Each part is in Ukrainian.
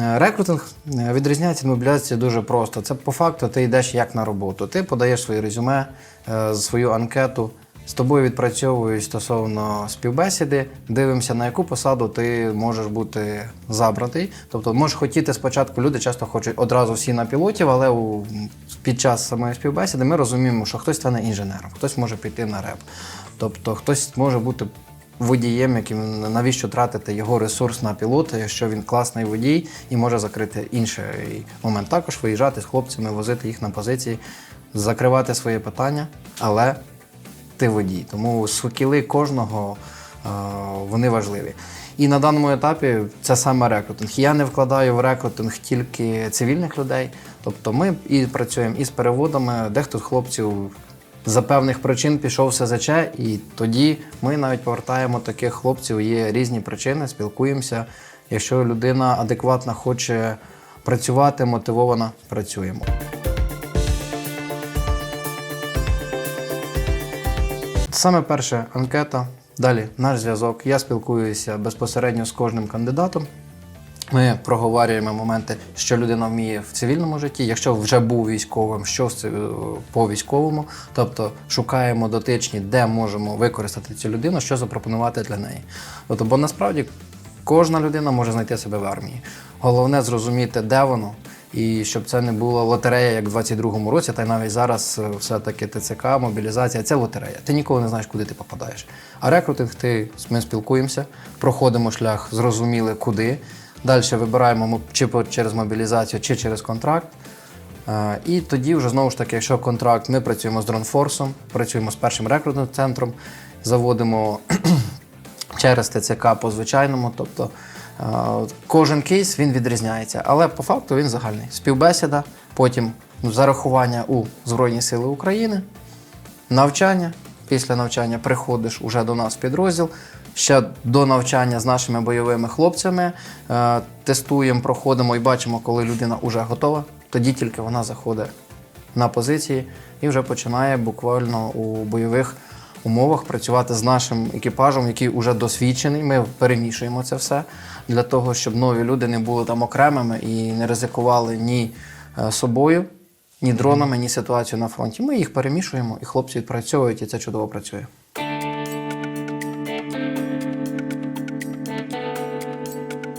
Е, Рекрутинг е, відрізняється від мобілізації дуже просто. Це по факту ти йдеш як на роботу. Ти подаєш своє резюме, е, свою анкету. З тобою відпрацьовують стосовно співбесіди, дивимося, на яку посаду ти можеш бути забратий. Тобто можеш хотіти спочатку, люди часто хочуть одразу всі на пілотів, але у, під час самої співбесіди ми розуміємо, що хтось стане інженером, хтось може піти на реп. Тобто хтось може бути водієм, яким навіщо тратити його ресурс на пілота, якщо він класний водій і може закрити інший момент. Також виїжджати з хлопцями, возити їх на позиції, закривати своє питання, але ти водій. Тому скіли кожного е, вони важливі. І на даному етапі це саме рекрутинг. Я не вкладаю в рекрутинг тільки цивільних людей. Тобто ми і працюємо і з переводами, дехто з хлопців за певних причин пішов СЗЧ, і тоді ми навіть повертаємо таких хлопців. Є різні причини, спілкуємося. Якщо людина адекватно хоче працювати, мотивована, працюємо. Саме перша анкета. Далі наш зв'язок. Я спілкуюся безпосередньо з кожним кандидатом. Ми проговорюємо моменти, що людина вміє в цивільному житті. Якщо вже був військовим, що по військовому, тобто шукаємо дотичні, де можемо використати цю людину, що запропонувати для неї. Тобто, бо насправді кожна людина може знайти себе в армії. Головне зрозуміти, де воно, і щоб це не була лотерея, як в 22-му році, та й навіть зараз е, все-таки ТЦК, мобілізація це лотерея. Ти ніколи не знаєш, куди ти попадаєш. А рекрутинг, ти, ми спілкуємося, проходимо шлях, зрозуміли куди. Далі вибираємо чи через мобілізацію, чи через контракт. Е, І тоді вже знову ж таки, якщо контракт, ми працюємо з дронфорсом, працюємо з першим рекрутним центром, заводимо через ТЦК по звичайному. Тобто е, кожен кейс він відрізняється, але по факту він загальний. Співбесіда, потім зарахування у Збройні Сили України, навчання. Після навчання приходиш уже до нас в підрозділ. Ще до навчання з нашими бойовими хлопцями е, тестуємо, проходимо і бачимо, коли людина вже готова. Тоді тільки вона заходить на позиції і вже починає буквально у бойових умовах працювати з нашим екіпажем, який вже досвідчений. Ми перемішуємо це все для того, щоб нові люди не були там окремими і не ризикували ні е, собою, ні дронами, ні ситуацією на фронті. Ми їх перемішуємо, і хлопці відпрацьовують, і це чудово працює.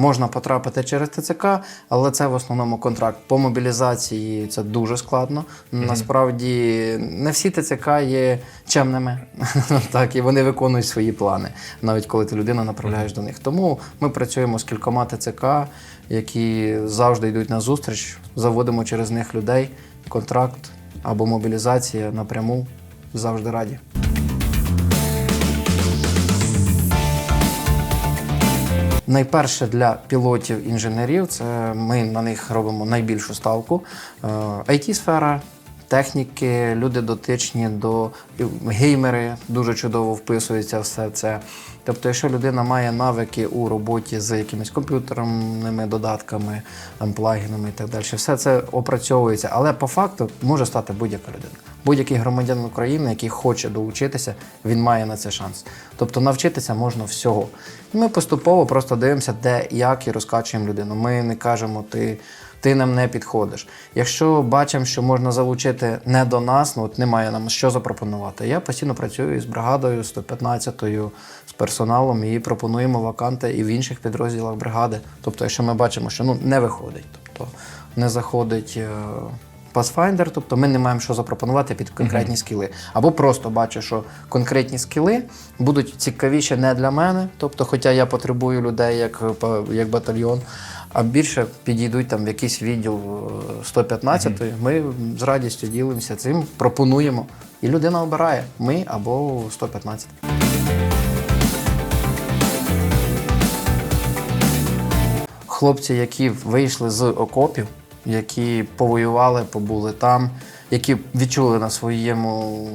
Можна потрапити через ТЦК, але це в основному контракт. По мобілізації це дуже складно. Насправді не всі ТЦК є чемними, так і вони виконують свої плани, навіть коли ти людину направляєш до них. Тому ми працюємо з кількома ТЦК, які завжди йдуть на зустріч, заводимо через них людей. Контракт або мобілізація напряму завжди раді. Найперше для пілотів-інженерів це ми на них робимо найбільшу ставку. it сфера техніки, люди дотичні до геймери дуже чудово вписуються все це. Тобто, якщо людина має навики у роботі з якимись комп'ютерними додатками, там, плагінами і так далі, все це опрацьовується. Але по факту може стати будь-яка людина. Будь-який громадянин України, який хоче долучитися, він має на це шанс. Тобто навчитися можна всього. І ми поступово просто дивимося, де як і розкачуємо людину. Ми не кажемо, ти, ти нам не підходиш. Якщо бачимо, що можна залучити не до нас, ну от немає нам що запропонувати. Я постійно працюю з бригадою, 115-ю, з персоналом і пропонуємо ваканти і в інших підрозділах бригади. Тобто, якщо ми бачимо, що ну не виходить, тобто не заходить. е, Pathfinder, тобто ми не маємо що запропонувати під конкретні скіли. Або просто бачу, що конкретні скіли будуть цікавіші не для мене, тобто, хоча я потребую людей як, е, як батальйон, а більше підійдуть там в якийсь відділ е, 115-ї. Ми з радістю ділимося цим, пропонуємо. І людина обирає ми або 115. хлопці, які вийшли з окопів, які повоювали, побули там, які відчули на своєму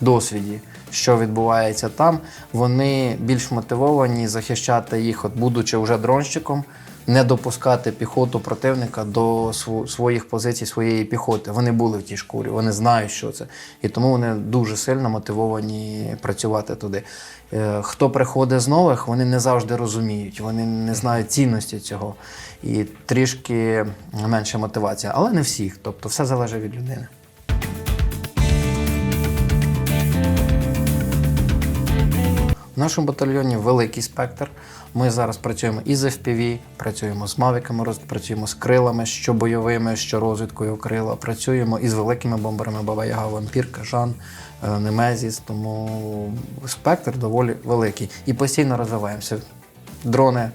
досвіді, що відбувається там, вони більш мотивовані захищати їх, от будучи вже дронщиком, не допускати піхоту противника до своїх позицій, своєї піхоти. Вони були в тій шкурі, вони знають, що це. І тому вони дуже сильно мотивовані працювати туди. Е, Хто приходить з нових, вони не завжди розуміють, вони не знають цінності цього. і трішки менша мотивація. Але не всіх. Тобто все залежить від людини. В нашому батальйоні великий спектр. Ми зараз працюємо і з FPV, працюємо з мавіками, працюємо з крилами, що бойовими, що розвідкою крила. Працюємо і з великими бомберами Баба Яга, Вампір, Кажан, е, Немезіс. Тому спектр доволі великий. І постійно розвиваємося. Дрони,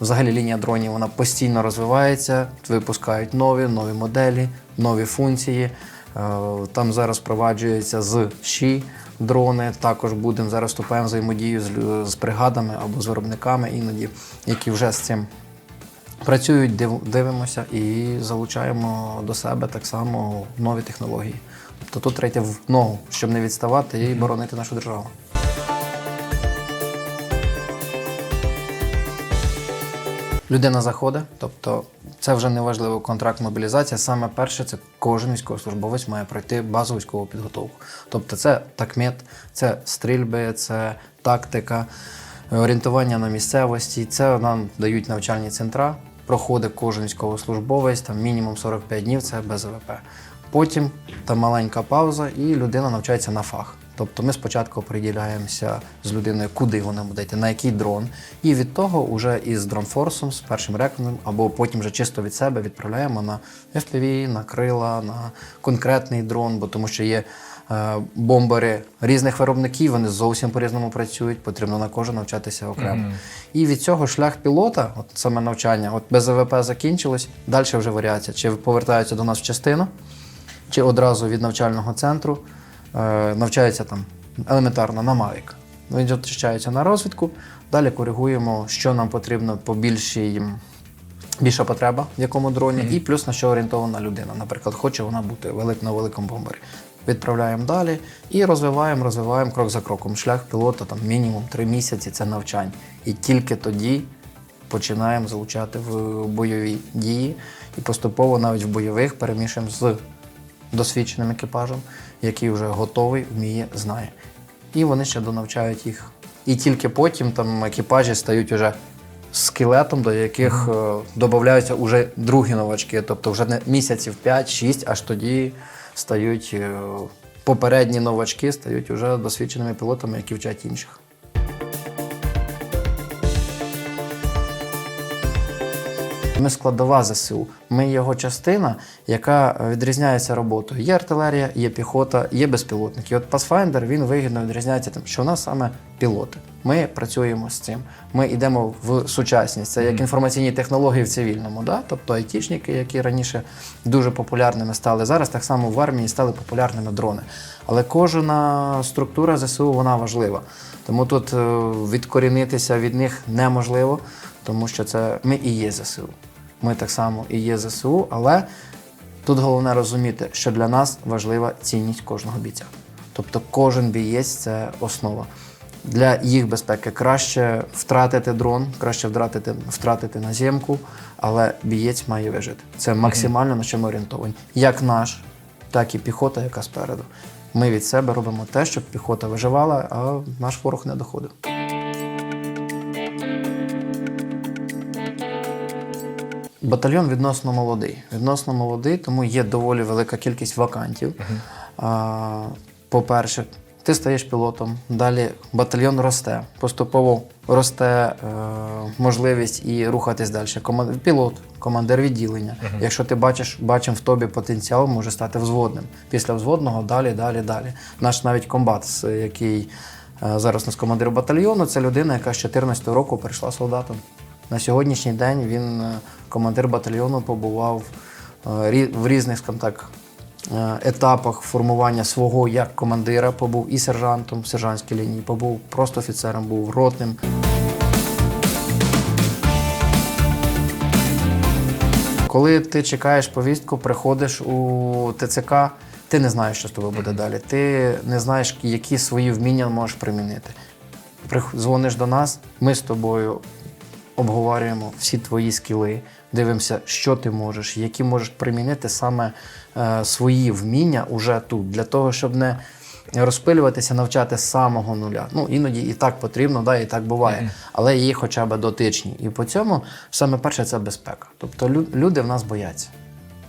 взагалі лінія дронів, вона постійно розвивається, випускають нові, нові моделі, нові функції. Е, Там зараз впроваджується з ЩІ дрони. Також будемо зараз вступаємо взаємодію з, з бригадами або з виробниками іноді, які вже з цим працюють, див- дивимося і залучаємо до себе так само нові технології. Тобто тут третє в ногу, щоб не відставати і боронити нашу державу. Людина заходить, тобто це вже не важливо контракт мобілізація. Саме перше, це кожен військовослужбовець має пройти базову військову підготовку. Тобто це такмет, це стрільби, це тактика, орієнтування на місцевості. Це нам дають навчальні центра. Проходить кожен військовослужбовець, там мінімум 45 днів це без ВП. Потім там маленька пауза, і людина навчається на фах. Тобто ми спочатку приділяємося з людиною, куди вона буде йти, на який дрон. І від того вже із дронфорсом, з першим рекрутом, або потім вже чисто від себе відправляємо на FPV, на крила, на конкретний дрон, бо тому що є е, бомбери різних виробників, вони зовсім по-різному працюють, потрібно на кожен навчатися окремо. І від цього шлях пілота, от саме навчання, от без АВП закінчилось, далі вже варіація, чи повертаються до нас в частину, чи одразу від навчального центру навчається там елементарно на Mavic. Він очищається на розвідку, далі коригуємо, що нам потрібно по більшій. Більша потреба в якому дроні, і плюс на що орієнтована людина. Наприклад, хоче вона бути велик на великому бомбері. Відправляємо далі і розвиваємо, розвиваємо крок за кроком. Шлях пілота там мінімум три місяці це навчань. І тільки тоді починаємо залучати в бойові дії і поступово навіть в бойових перемішуємо з досвідченим екіпажем, який вже готовий, вміє, знає. І вони ще донавчають їх. І тільки потім там екіпажі стають уже скелетом, до яких е, додаються вже другі новачки. Тобто вже не місяців 5-6, аж тоді стають е, попередні новачки, стають уже досвідченими пілотами, які вчать інших. Ми складова ЗСУ. Ми його частина, яка відрізняється роботою. Є артилерія, є піхота, є безпілотники. І От Pathfinder він вигідно відрізняється тим, що у нас саме пілоти. Ми працюємо з цим. Ми йдемо в сучасність. Це як інформаційні технології в цивільному. Да? Тобто айтішники, які раніше дуже популярними стали. Зараз так само в армії стали популярними дрони. Але кожна структура ЗСУ вона важлива. Тому тут е, відкорінитися від них неможливо, тому що це ми і є ЗСУ. Ми так само і є ЗСУ, але тут головне розуміти, що для нас важлива цінність кожного бійця. Тобто кожен бієць це основа. Для їх безпеки краще втратити дрон, краще втратити, втратити наземку, але бієць має вижити. Це максимально на що ми орієнтовані. Як наш, так і піхота, яка спереду. Ми від себе робимо те, щоб піхота виживала, а наш ворог не доходив. Батальйон відносно молодий. Відносно молодий, тому є доволі велика кількість вакантів. А, По-перше, ти стаєш пілотом, далі батальйон росте. Поступово росте е, можливість і рухатись далі. Коман... Пілот, командир відділення. Якщо ти бачиш, бачимо в тобі потенціал, може стати взводним. Після взводного далі, далі, далі. Наш навіть комбат, який е, зараз у нас командир батальйону, це людина, яка з 14 року перейшла солдатом. На сьогоднішній день він е, командир батальйону побував е, в різних, так, е, етапах формування свого як командира, побув і сержантом в сержантській лінії, побув просто офіцером, був ротним. Коли ти чекаєш повістку, приходиш у ТЦК, ти не знаєш, що з тобою буде далі. Ти не знаєш, які свої вміння можеш примінити. Дзвониш до нас, ми з тобою обговорюємо всі твої скіли, дивимося, що ти можеш, які можеш примінити саме е, свої вміння уже тут, для того, щоб не розпилюватися, навчати з самого нуля. Ну, іноді і так потрібно, да, і так буває. Але є хоча б дотичні. І по цьому саме перше це безпека. Тобто лю- люди в нас бояться.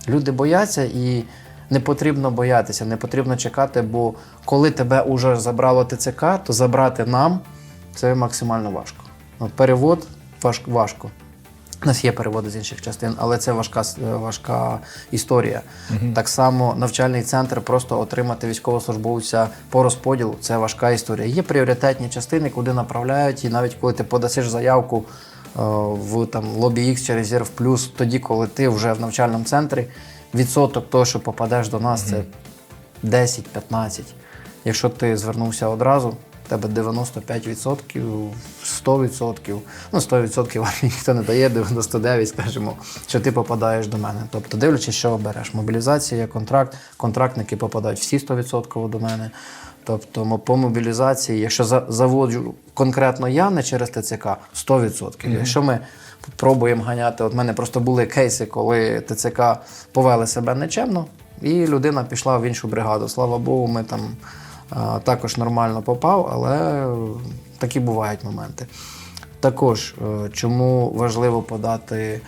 Люди бояться і не потрібно боятися, не потрібно чекати, бо коли тебе вже забрало ТЦК, то забрати нам це максимально важко. Перевод важ, важко. У нас є переводи з інших частин, але це важка, е, важка історія. Так само навчальний центр, просто отримати військовослужбовця по розподілу це важка історія. Є пріоритетні частини, куди направляють, і навіть коли ти подасиш заявку е, в там лобі X чи резерв плюс, тоді, коли ти вже в навчальному центрі, відсоток того, що попадеш до нас, це 10-15. Якщо ти звернувся одразу, тебе 95%, 100%, ну 100% в армії ніхто не дає, 99, скажімо, що ти попадаєш до мене. Тобто, дивлячись, що обереш. Мобілізація, контракт, контрактники попадають всі 100% до мене. Тобто по мобілізації, якщо заводжу конкретно я не через ТЦК, 100%. Якщо ми пробуємо ганяти, от в мене просто були кейси, коли ТЦК повели себе нечемно, і людина пішла в іншу бригаду. Слава Богу, ми там також нормально попав, але е, такі бувають моменти. Також, е, чому важливо подати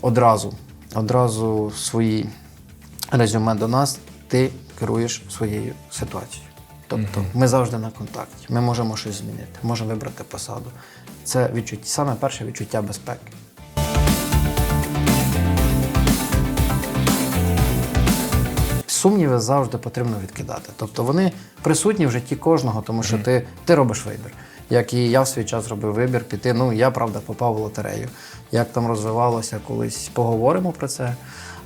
одразу, одразу свої резюме до нас, ти керуєш своєю ситуацією. Тобто ми завжди на контакті, ми можемо щось змінити, можемо вибрати посаду. Це відчуття, саме перше відчуття безпеки. Сумніви завжди потрібно відкидати. Тобто вони присутні в житті кожного, тому що ти, ти робиш вибір. Як і я в свій час зробив вибір піти. Ну, я правда попав в лотерею. Як там розвивалося, колись поговоримо про це.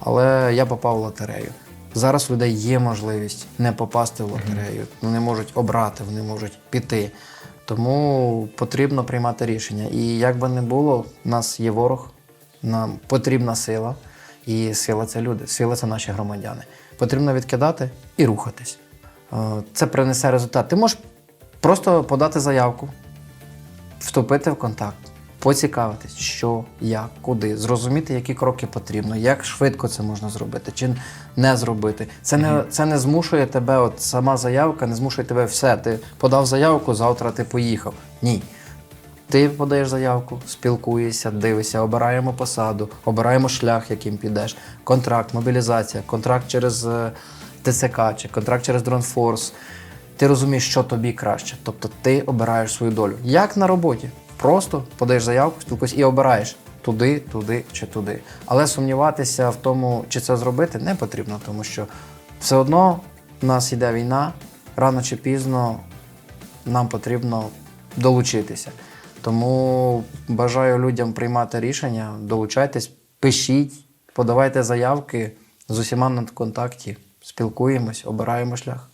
Але я попав в лотерею. Зараз у людей є можливість не попасти в лотерею. Вони можуть обрати, вони можуть піти. Тому потрібно приймати рішення. І як би не було, в нас є ворог, нам потрібна сила. І сила це люди, сила це наші громадяни. Потрібно відкидати і рухатись. Е, Це принесе результат. Ти можеш просто подати заявку, вступити в контакт, поцікавитись, що, як, куди, зрозуміти, які кроки потрібно, як швидко це можна зробити, чи не зробити. Це не, це не змушує тебе, от сама заявка не змушує тебе все. Ти подав заявку, завтра ти поїхав. Ні. Ти подаєш заявку, спілкуєшся, дивишся, обираємо посаду, обираємо шлях, яким підеш, контракт, мобілізація, контракт через е, ТЦК чи контракт через Дронфорс. Ти розумієш, що тобі краще. Тобто ти обираєш свою долю. Як на роботі. Просто подаєш заявку, спілкуєшся і обираєш туди, туди чи туди. Але сумніватися в тому, чи це зробити, не потрібно, тому що все одно в нас йде війна, рано чи пізно нам потрібно долучитися. Тому бажаю людям приймати рішення, долучайтесь, пишіть, подавайте заявки. З усіма на контакті, спілкуємось, обираємо шлях.